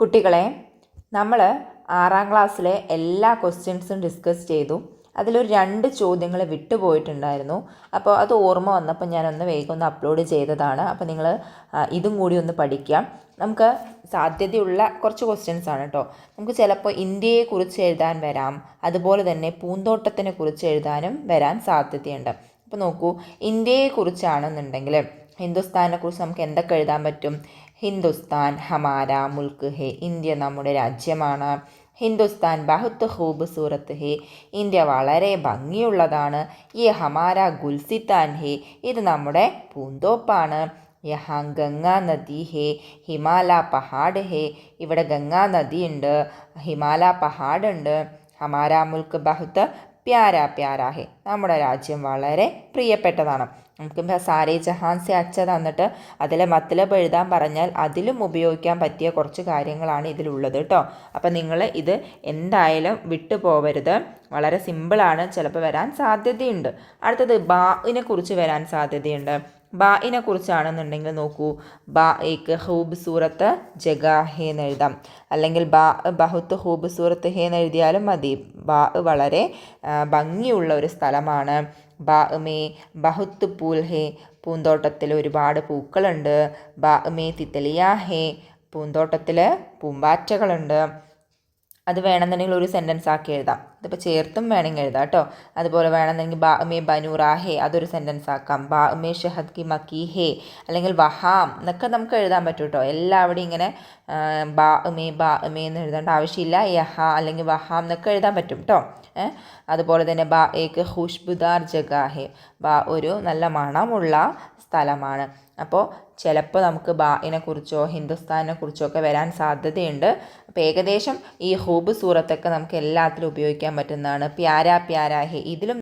കുട്ടികളെ നമ്മൾ ആറാം ക്ലാസ്സിലെ എല്ലാ ക്വസ്റ്റ്യൻസും ഡിസ്കസ് ചെയ്തു. അതിലൊരു രണ്ട് ചോദ്യങ്ങൾ വിട്ടുപോയിട്ടുണ്ടായിരുന്നു. അപ്പോൾ അത് ഓർമ്മ വന്നപ്പോൾ ഞാനൊന്ന് വേഗം ഒന്ന് അപ്ലോഡ് ചെയ്തതാണ്. അപ്പോൾ നിങ്ങൾ ഇതും കൂടി ഒന്ന് പഠിക്കാം. നമുക്ക് സാധ്യതയുള്ള കുറച്ച് ക്വസ്റ്റ്യൻസ് ആണ് കേട്ടോ നമുക്ക് ചിലപ്പോൾ ഇന്ത്യയെക്കുറിച്ച് എഴുതാൻ വരാം. അതുപോലെ തന്നെ പൂന്തോട്ടത്തിനെ കുറിച്ച് എഴുതാനും വരാൻ സാധ്യതയുണ്ട്. അപ്പോൾ നോക്കൂ ഇന്ത്യയെക്കുറിച്ചാണെന്നുണ്ടെങ്കിൽ ഹിന്ദുസ്ഥാനെ കുറിച്ച് നമുക്ക് എന്തൊക്കെ എഴുതാൻ പറ്റും? ഹിന്ദുസ്ഥാൻ ഹമാര മുൽക്ക് ഹേ ഇന്ത്യ നമ്മുടെ രാജ്യമാണ്. ഹിന്ദുസ്ഥാൻ ബഹുത്ത് ഖൂബ്സൂറത്ത് ഹേ ഇന്ത്യ വളരെ ഭംഗിയുള്ളതാണ്. ഈ ഹമാര ഗുൽസിത്താൻ ഹേ ഇത് നമ്മുടെ പൂന്തോപ്പാണ്. യഹാ ഗംഗാ നദി ഹേ ഹിമാല പഹാഡ് ഹേ ഇവിടെ ഗംഗാ നദിയുണ്ട് ഹിമാല പഹാഡ് ഉണ്ട് ഹമാര മുൽക്ക് ബഹുത്ത് പ്യാര പ്യാരാ ഹേ. നമ്മുടെ രാജ്യം വളരെ പ്രിയപ്പെട്ടതാണ്. നമുക്ക് സാരേ ജഹാൻ സെ അച്ച തന്നിട്ട് അതിലെ മത്തലബ് എഴുതാൻ പറഞ്ഞാൽ അതിലും ഉപയോഗിക്കാൻ പറ്റിയ കുറച്ച് കാര്യങ്ങളാണ് ഇതിലുള്ളത് കേട്ടോ അപ്പം നിങ്ങൾ ഇത് എന്തായാലും വിട്ടു പോവരുത്. വളരെ സിമ്പിളാണ്. ചിലപ്പോൾ വരാൻ സാധ്യതയുണ്ട്. അടുത്തത് ബാഇനെ കുറിച്ച് വരാൻ സാധ്യതയുണ്ട്. ബാഇനെ കുറിച്ചാണെന്നുണ്ടെങ്കിൽ നോക്കൂ. ബാ ഏക്ക് ഹൂബ്സൂറത്ത് ജഗാ ഹേ എന്ന് എഴുതാം. അല്ലെങ്കിൽ ബാ ബഹുത്ത് ഹൂബ്സൂറത്ത് ഹേ എന്ന് എഴുതിയാലും മതി. ബാ വളരെ ഭംഗിയുള്ള ഒരു സ്ഥലമാണ്. ബാ മേ ബഹുത്ത് പൂൽ ഹേ പൂന്തോട്ടത്തിൽ ഒരുപാട് പൂക്കളുണ്ട്. ബാ മേ തിത്തലിയ ഹേ പൂന്തോട്ടത്തിൽ പൂമ്പാറ്റകളുണ്ട്. അത് വേണമെന്നുണ്ടെങ്കിൽ ഒരു സെന്റൻസ് ആക്കി എഴുതാം. ഇതിപ്പോൾ ചേർത്തും വേണമെങ്കിൽ എഴുതാം കേട്ടോ. അതുപോലെ വേണമെന്നുണ്ടെങ്കിൽ ബാ മേ ബനൂറാ ഹേ അതൊരു സെന്റൻസ് ആക്കാം. ബാ മേ ഷഹദ് കി മക്കി ഹേ അല്ലെങ്കിൽ വഹാം എന്നൊക്കെ നമുക്ക് എഴുതാൻ പറ്റും കേട്ടോ. എല്ലാവിടെയും ഇങ്ങനെ ബാ മേ ബാ മേ എന്ന് എഴുതേണ്ട ആവശ്യമില്ല. യഹ അല്ലെങ്കിൽ വഹാം എന്നൊക്കെ എഴുതാൻ പറ്റും കേട്ടോ. അതുപോലെ തന്നെ ബാ ഏക്ക് ഖുഷ്ബുദാർ ജഗാഹെ ബാ ഒരു നല്ല മണമുള്ള സ്ഥലമാണ്. അപ്പോൾ ചിലപ്പോൾ നമുക്ക് ബാഇനെ കുറിച്ചോ ഹിന്ദുസ്ഥാനെ കുറിച്ചോ ഒക്കെ വരാൻ സാധ്യതയുണ്ട്. അപ്പോൾ ഏകദേശം ഈ ഹൂബ് സൂറത്തൊക്കെ നമുക്ക് എല്ലാത്തിലും ഉപയോഗിക്കാൻ പറ്റുന്നതാണ്. പ്യാര പ്യാരാ ഹേ. ഇതിലും